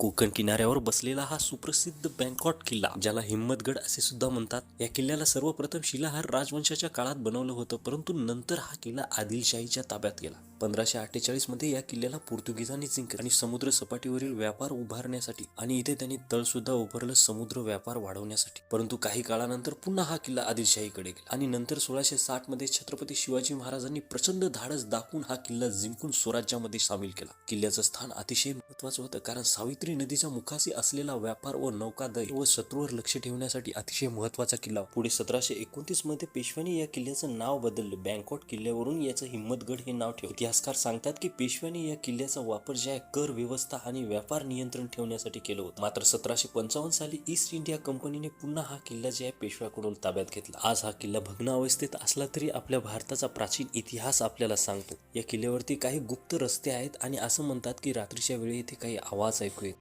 कोकण किनाऱ्यावर बसलेला हा सुप्रसिद्ध बँकॉट किल्ला ज्याला हिम्मतगड असे सुद्धा म्हणतात. या किल्ल्याला सर्वप्रथम शिलाहार राजवंशाच्या काळात बनवलं होतं परंतु नंतर हा किल्ला आदिलशाहीच्या ताब्यात गेला. पंधराशे अठ्ठेचाळीसमध्ये या किल्ल्याला पोर्तुगीजांनी जिंकले आणि समुद्र सपाटीवरील व्यापार उभारण्यासाठी आणि इथे त्यांनी तळ सुद्धा उभारलं समुद्र व्यापार वाढवण्यासाठी. परंतु काही काळानंतर पुन्हा हा किल्ला आदिलशाहीकडे गेला आणि नंतर सोळाशे साठमध्ये छत्रपती शिवाजी महाराजांनी प्रचंड धाडस दाखवून हा किल्ला जिंकून स्वराज्यामध्ये सामील केला. किल्ल्याचं स्थान अतिशय महत्वाचं होतं कारण सावित्री नदीच्या मुखाशी असलेला व्यापार व नौकादय व शत्रूवर लक्ष ठेवण्यासाठी अतिशय महत्त्वाचा किल्ला. पुढे सतराशे एकोणतीसमध्ये पेशव्यांनी या किल्ल्याचं नाव बदललं. बँकॉट किल्ल्यावरून याचं हिंमतगड हे नाव ठेवलं. इतिहासकार सांगतात की पेशव्यांनी या किल्ल्याचा वापर जे आहे कर व्यवस्था आणि व्यापार नियंत्रण ठेवण्यासाठी केलं होतं. मात्र सतराशे पंचावन्न साली ईस्ट इंडिया कंपनीने पुन्हा हा किल्ला जे आहे पेशव्याकडून ताब्यात घेतला. आज हा किल्ला भग्न अवस्थेत असला तरी आपल्या भारताचा प्राचीन इतिहास आपल्याला सांगतो. या किल्ल्यावरती काही गुप्त रस्ते आहेत आणि असं म्हणतात की रात्रीच्या वेळी इथे काही आवाज ऐकू येत